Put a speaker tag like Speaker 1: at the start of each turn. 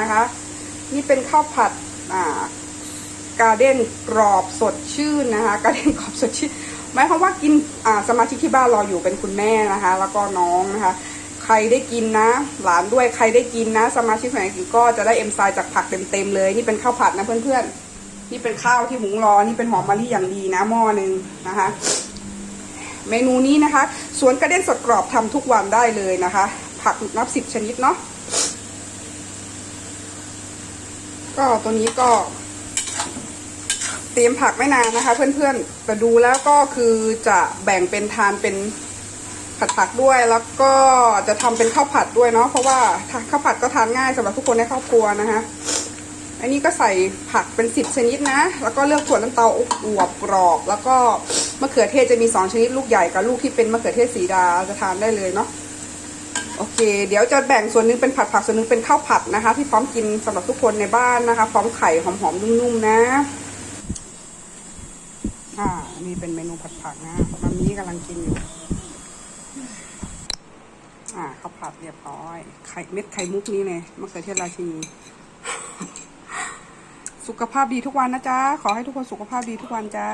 Speaker 1: นะคะ นี่เป็นข้าวผัดอ่าการเด้นกรอบสดชื่นนะคะการเด้นกรอบสดชื่นหมายความว่ากินอ่าสมาชิกที่บ้านรออยู่เป็นคุณแม่นะคะ แล้วก็น้องนะคะ ใครได้กินนะ หลานด้วยใครได้กินนะ สมาชิกไหนกินก็จะได้เอ็มไซด์จากผักเต็มๆเลย นี่เป็นข้าวผัดนะเพื่อนๆ นี่เป็นข้าวที่หุงรอนี่เป็นหอมมะลิอย่างดีนะหม้อหนึ่งนะคะ เมนูนี้นะคะสวนกระเด็นสดกรอบทำทุกวันได้เลยนะคะ ผักนับสิบชนิดเนาะ ก็ตัวนี้ก็ เตรียมผักไม่นานนะคะ เพื่อนๆแต่ดูแล้วก็คือจะแบ่งเป็นทานเป็นผัดผักด้วยแล้วก็จะทำเป็นข้าวผัดด้วยเนาะเพราะว่าข้าวผัดก็ทานง่ายสำหรับทุกคนในครอบครัวนะคะอันนี้ก็ใส่ผักเป็นสิบชนิดนะ แล้วก็เลือกถั่วลันเตาอวบกรอบ แล้วก็มะเขือเทศจะมีสองชนิดลูกใหญ่กับลูกที่เป็นมะเขือเทศสีดาจะทานได้เลยเนาะ โอเค เดี๋ยวจะแบ่งส่วนนึงเป็นผัดผักส่วนนึงเป็นข้าวผัดนะคะ ที่พร้อมกินสำหรับทุกคนในบ้านนะคะ พร้อมไข่หอมๆนุ่มๆนะอ่านี่เป็นเมนูผัดผักนะมัมมี่กำลังกินอยู่อ่าข้าวผัดเรียบร้อยไข่เม็ดไข่มุกนี้เลยมะเขือเทศราชินีสุขภาพดีทุกวันนะจ๊ะ ขอให้ทุกคนสุขภาพดีทุกวันจ้า